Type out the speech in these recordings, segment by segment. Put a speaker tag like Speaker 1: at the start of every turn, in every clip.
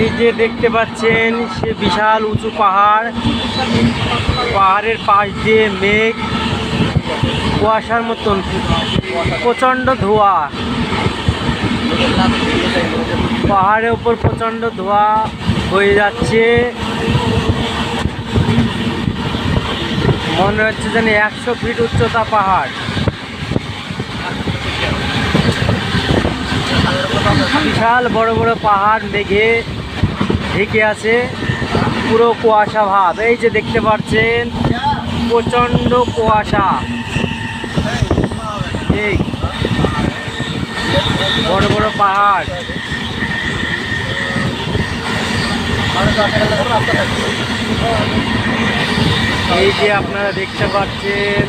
Speaker 1: এই যে দেখতে পাচ্ছেন, সে বিশাল উঁচু পাহাড়। পাহাড়ের পাশ দিয়ে মেঘ, কুয়াশার মতন, প্রচণ্ড ধোঁয়া। পাহাড়ের উপর প্রচণ্ড ধোঁয়া হয়ে যাচ্ছে। মনে হচ্ছে যেন একশো ফিট উচ্চতা পাহাড়। বিশাল বড় বড় পাহাড়, মেঘে ঢেকে আছে পুরো কুয়াশা ভাব। এই যে দেখতে পাচ্ছেন, প্রচণ্ড কুয়াশা। বড় বড় পাহাড়। এই যে আপনারা দেখতে পাচ্ছেন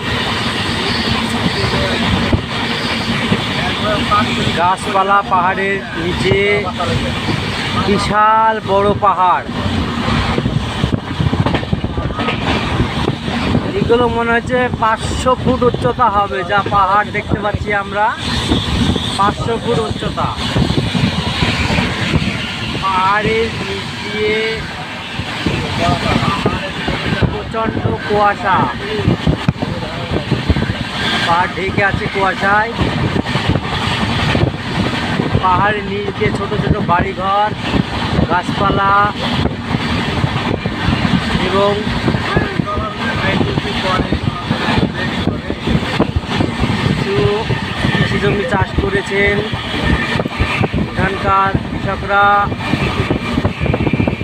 Speaker 1: গাছপালা, পাহাড়ের নিচে, বিশাল বড় পাহাড়। এগুলো মনে হচ্ছে পাঁচশো ফুট উচ্চতা হবে, যা পাহাড় দেখতে পাচ্ছি আমরা। পাঁচশো ফুট উচ্চতা। পাহাড়ের নিচে প্রচণ্ড কুয়াশা। পাহাড় ঢেকে আছে কুয়াশায়। পাহাড়ের নিচ দিয়ে ছোট ছোট বাড়িঘর, গাছপালা এবং কিছু কৃষি জমি চাষ করেছেন। এখানকার কৃষকরা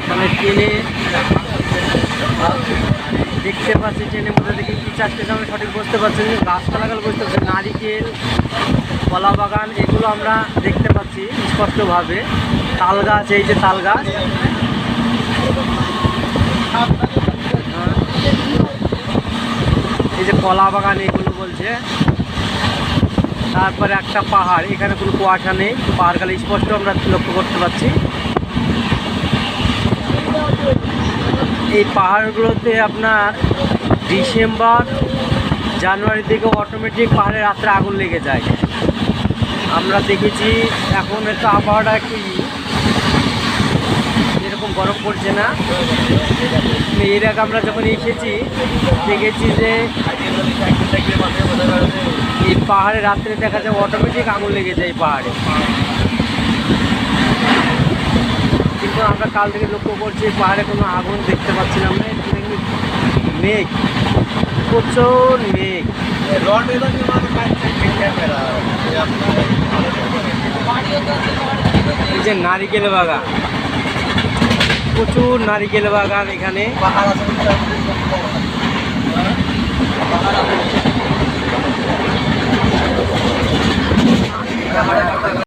Speaker 1: মানে ট্রেনে দেখতে পাচ্ছি, ট্রেনের মধ্যে দেখে কী চাষ করছে, আমরা সঠিক বুঝতে পারছি গাছপালাগুলো বুঝতে পারছি নারিকেল কলা বাগান এগুলো আমরা দেখতে পাচ্ছি স্পষ্টভাবে। তাল গাছ এই যে তাল গাছ এই যে কলা বাগান এগুলো বলছে। তারপরে একটা পাহাড়, এখানে কোনো কুয়াশা নেই, পাহাড় গালে স্পষ্ট আমরা লক্ষ্য করতে পারছি। এই পাহাড়গুলোতে আপনার ডিসেম্বর, জানুয়ারি থেকে অটোমেটিক পাহাড়ে রাত্রে আগুন লেগে যায়। আমরা দেখেছি এখন একটু আবহাওয়াটা একটু এরকম গরম পড়ছে না। এর আগে আমরা যখন এসেছি, দেখেছি যে এই পাহাড়ে রাত্রে দেখা যায় অটোমেটিক আগুন লেগে যায় পাহাড়ে। কিন্তু আমরা কাল থেকে লক্ষ্য করছি পাহাড়ে কোনো আগুন দেখতে পাচ্ছি না। আমরা মেঘ প্রচুর মেঘ। হচ্ছে নারিকেল বাগান। প্রচুর নারিকেল বাগান এখানে।